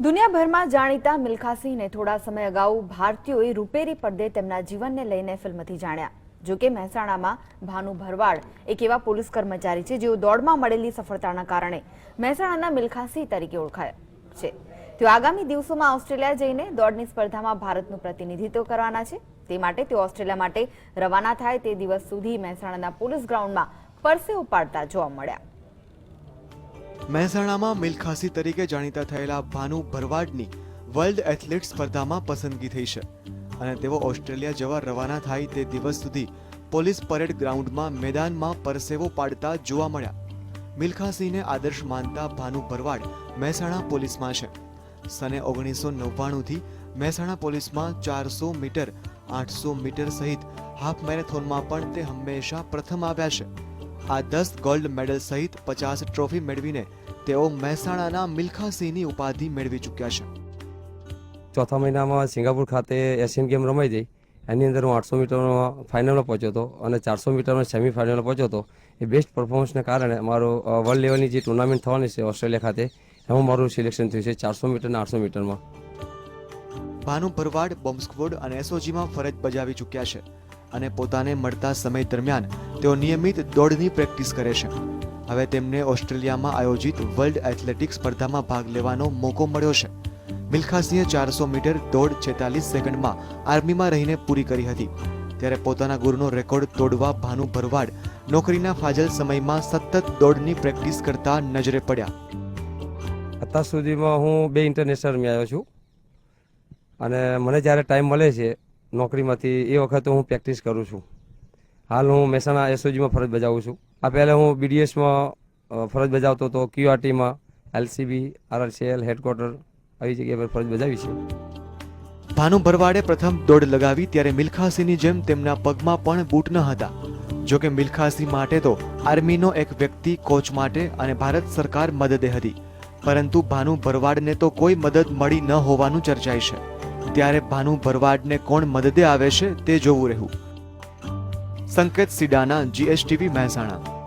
દુનિયાભરમાં જાણીતા મિલ્ખાસિંહને થોડા સમય અગાઉ ભારતીયોએ રૂપેરી પડદે તેમના જીવનને લઈને ફિલ્મથી જાણ્યા. જો કે મહેસાણામાં ભાનુ ભરવાડ, એક એવા પોલીસ કર્મચારી છે જેઓ દોડમાં મળેલી સફળતાના કારણે મહેસાણાના મિલ્ખાસિંહ તરીકે ઓળખાયા છે. તેઓ આગામી દિવસોમાં ઓસ્ટ્રેલિયા જઈને દોડની સ્પર્ધામાં ભારતનું પ્રતિનિધિત્વ કરવાના છે. તે માટે તેઓ ઓસ્ટ્રેલિયા માટે રવાના થાય તે દિવસ સુધી મહેસાણાના પોલીસ ગ્રાઉન્ડમાં પરસેવો પાડતા જોવા મળ્યા. મહેસાણામાં મિલ્ખાસી તરીકે જાણીતા થયેલા ભાનુ ભરવાડની વર્લ્ડ એથ્લેટ સ્પર્ધામાં પસંદગી થઈ છે. અને તેઓ ઓસ્ટ્રેલિયા જવા રવાના થાય તે દિવસ સુધી પોલીસ પરેડ ગ્રાઉન્ડમાં મેદાનમાં પરસેવો પાડતા જોવા મળ્યા. મિલ્ખાસિંહને આદર્શ માનતા ભાનુ ભરવાડ મહેસાણા પોલીસમાં છે. સને ઓગણીસો નવ્વાણુંથી મહેસાણા પોલીસમાં ચારસો મીટર, આઠસો મીટર સહિત હાફ મેરેથોનમાં પણ તે હંમેશા પ્રથમ આવ્યા છે. આ દસ ગોલ્ડ મેડલ સહિત પચાસ ટ્રોફી મેળવીને તેઓ મહેસાણાના મિલ્ખાસિંહની ઉપાધિ મેળવી ચૂક્યા છે. ચોથા મહિનામાં સિંગાપુર ખાતે એશિયન ગેમ રમાઈ જઈ એની અંદર હું આઠસો મીટરમાં ફાઇનલમાં પહોંચ્યો હતો અને ચારસો મીટરમાં સેમિફાઇનલમાં પહોંચ્યો હતો. એ બેસ્ટ પરફોર્મન્સને કારણે મારો વર્લ્ડ લેવલની જે ટુર્નામેન્ટ થવાની છે ઓસ્ટ્રેલિયા ખાતે એમાં મારું સિલેક્શન થયું છે ચારસો મીટર અને આઠસો મીટરમાં. ભાનુ ભરવાડ બોમ્બ સ્ક્વોડ અને એસઓજીમાં ફરજ બજાવી ચૂક્યા છે અને પોતાને મળતા સમય દરમિયાન તેઓ નિયમિત દોડની પ્રેક્ટિસ કરે છે. હવે તેમને ઓસ્ટ્રેલિયામાં આયોજિત વર્લ્ડ એથ્લેટિક સ્પર્ધામાં ભાગ લેવાનો મોકો મળ્યો છે. મિલ્ખાસિંહે ચારસો મીટર દોડ છેતાલીસ સેકન્ડમાં આર્મીમાં રહીને પૂરી કરી હતી. ત્યારે પોતાના ગુરુનો રેકોર્ડ તોડવા ભાનુ ભરવાડ નોકરીના ફાજલ સમયમાં સતત દોડની પ્રેક્ટિસ કરતા નજરે પડ્યા. અત્યાર સુધીમાં હું બે ઇન્ટરનેશનલ રમી આવ્યો છું. અને મને જ્યારે ટાઈમ મળે છે, નોકરીમાંથી એ વખતે હું પ્રેક્ટિસ કરું છું. હાલ હું મહેસાણા એસઓજીમાં ફરજ બજાવું છું. આ પહેલાં હું બીડીએસમાં ફરજ બજાવતો હતો ક્યુઆરટીમાં એલસીબી આરઆરસીએલ હેડક્વાર્ટર આવી જગ્યાએ પર ફરજ બજાવી છે. ભાનુ ભરવાડે પ્રથમ દોડ લગાવી ત્યારે મિલ્ખાસિંહની જેમ તેમના પગમાં પણ બૂટ ન હતા. જો કે મિલ્ખાસિંહ માટે તો આર્મીનો એક વ્યક્તિ કોચ માટે અને ભારત સરકાર મદદે હતી. પરંતુ ભાનુ ભરવાડને તો કોઈ મદદ મળી ન હોવાનું ચર્ચાય છે. ત્યારે ભાનુ ભરવાડને કોણ મદદે આવે છે તે જોવું રહ્યું. સંકેત સિડાના જીએસટીવી મહેસાણા.